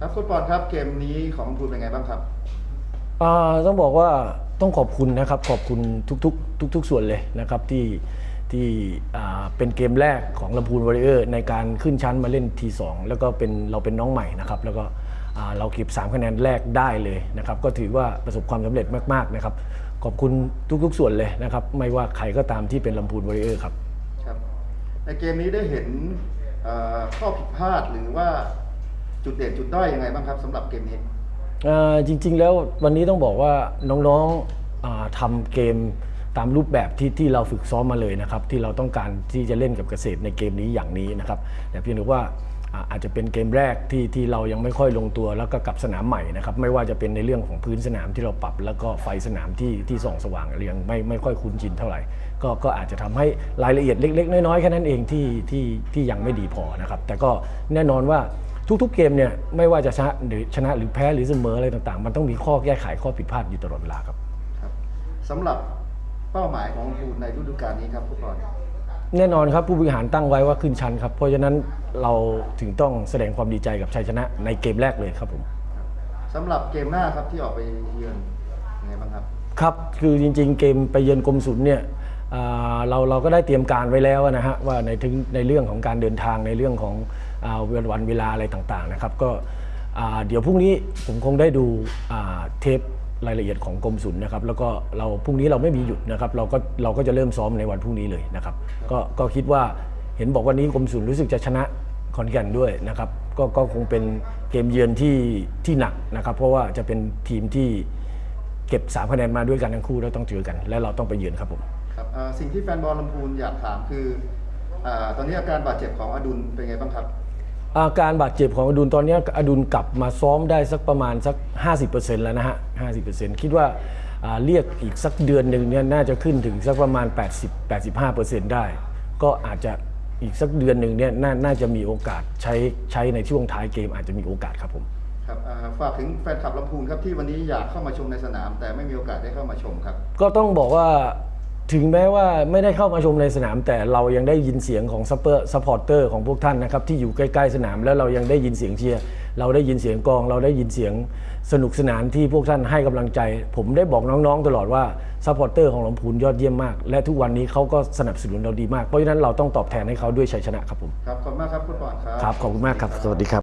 ครับฟุตบอลครับเกมนี้ของคุณเป็นไงบ้างครับ อ่าต้องบอกว่าต้องขอบคุณนะครับขอบคุณทุกๆ ทุก ๆ ส่วนเลยนะครับที่ที่อ่าเป็นเกมแรกของลำพูนวอริเออร์ในการขึ้นชั้นมาเล่นทีสองแล้วก็เป็นเราเป็นน้องใหม่นะครับแล้วก็อ่าเราเก็บ 3 คะแนนแรกได้เลยนะครับก็ถือว่าประสบความสำเร็จมากๆนะครับขอบคุณทุกๆ ส่วนเลยนะครับไม่ว่าใครก็ตามที่เป็นลำพูนวอริเออร์ครับ ครับในเกมนี้ได้เห็นเอ่อข้อผิดพลาดหรือว่า จุดเด่นจุดด้อยยังไงบ้างครับสำหรับเกมนี้ เอ่อจริงๆแล้ววันนี้ต้องบอกว่าน้องๆอ่าทำเกมตามรูปแบบที่ที่เราฝึกซ้อมมาเลยนะครับ ที่เราต้องการที่จะเล่นกับเกษตรในเกมนี้อย่างนี้นะครับ แต่เพียงแต่ว่าอ่าอาจจะเป็นเกมแรกที่ที่เรายังไม่ค่อยลงตัวแล้วก็กับสนามใหม่นะครับ ไม่ว่าจะเป็นในเรื่องของพื้นสนามที่เราปรับ แล้วก็ไฟสนามที่ที่ส่องสว่างเรียงไม่ไม่ค่อยคุ้นชินเท่าไหร่ก็ก็อาจจะทำให้รายละเอียดเล็ก ๆ น้อยๆแค่นั้นเองที่ที่ที่ยังไม่ดีพอนะครับ แต่ก็แน่นอนว่า ทุก ๆ เกมเนี่ยไม่ว่าจะชนะหรือชนะหรือแพ้หรือเสมออะไรต่างๆ มันต้องมีข้อแก้ไขข้อผิดพลาดอยู่ตลอดเวลาครับครับสำหรับเป้าหมายของคุณในฤดูกาลนี้ครับฟุตบอลแน่นอนครับผู้บริหารตั้งไว้ว่าขึ้นชั้นครับเพราะฉะนั้นเราถึงต้องแสดงความดีใจกับชัยชนะในเกมแรกเลยครับผมสำหรับเกมหน้าครับที่ออกไปเยือนยังไงบ้างครับครับคือจริง ๆ เกมไปเยือนกรมศุลเนี่ยอ่าเราเราก็ได้เตรียมการไว้แล้วนะฮะว่าในถึงในเรื่องของการเดินทางในเรื่องของ อ่าวันวันเวลาอะไรต่างๆนะครับก็เดี๋ยวพรุ่งนี้ผมคงได้ดูเทปรายละเอียดของกรมศุลนะครับแล้วก็เราพรุ่งนี้เราไม่มีหยุดนะครับเราก็เราก็จะเริ่มซ้อมในวันพรุ่งนี้เลยนะครับก็ก็คิดว่าเห็นบอกวันนี้กรมศุลรู้สึกจะชนะขอนแก่นด้วยนะครับก็ก็คงเป็นเกมเยือนที่ที่หนักนะครับ เพราะว่าจะเป็นทีมที่เก็บ3คะแนนมาด้วยกันทั้งคู่แล้วต้องเจอกัน และเราต้องไปเยือนครับผมครับสิ่งที่แฟนบอลลำพูนอยากถามคืออตอนนี้อาการบาดเจ็บของอดุลเป็นไงบ้างครับ อาการบาดเจ็บของอดุลตอนนี้อดุลกลับมาซ้อมได้สักประมาณสัก 50%แล้วนะฮะ 50%คิดว่าอ่าเรียกอีกสักเดือนหนึ่งเนี่ยน่าจะขึ้นถึงสักประมาณ 80-85%ได้ ก็อาจจะอีกสักเดือนหนึ่งเนี่ยนาน่าจะมีโอกาสใช้ใช้ในช่วงท้ายเกมอาจจะมีโอกาสครับผมครับอ่าฝากถึงแฟนคลับลำพูนครับที่วันนี้อยากเข้ามาชมในสนาม แต่ไม่มีโอกาสได้เข้ามาชมครับ ก็ต้องบอกว่า ถึงแม้ว่าไม่ได้เข้ามาชมในสนาม แต่เรายังได้ยินเสียงของซัพเปอร์ซัพพอร์เตอร์ของพวกท่านนะครับที่อยู่ใกล้ๆสนาม แล้วเรายังได้ยินเสียงเชียร์เราได้ยินเสียงกลอง เราได้ยินเสียงสนุกสนานที่พวกท่านให้กำลังใจ ผมได้บอกน้องๆ ตลอดว่าซัพพอร์เตอร์ของลำพูนยอดเยี่ยมมาก และทุกวันนี้เขาก็สนับสนุนเราดีมากเพราะฉะนั้นเราต้องตอบแทนให้เขาด้วยชัยชนะครับผมครับขอบคุณมากครับคุณปอนครับครับขอบคุณมากครับสวัสดีครับ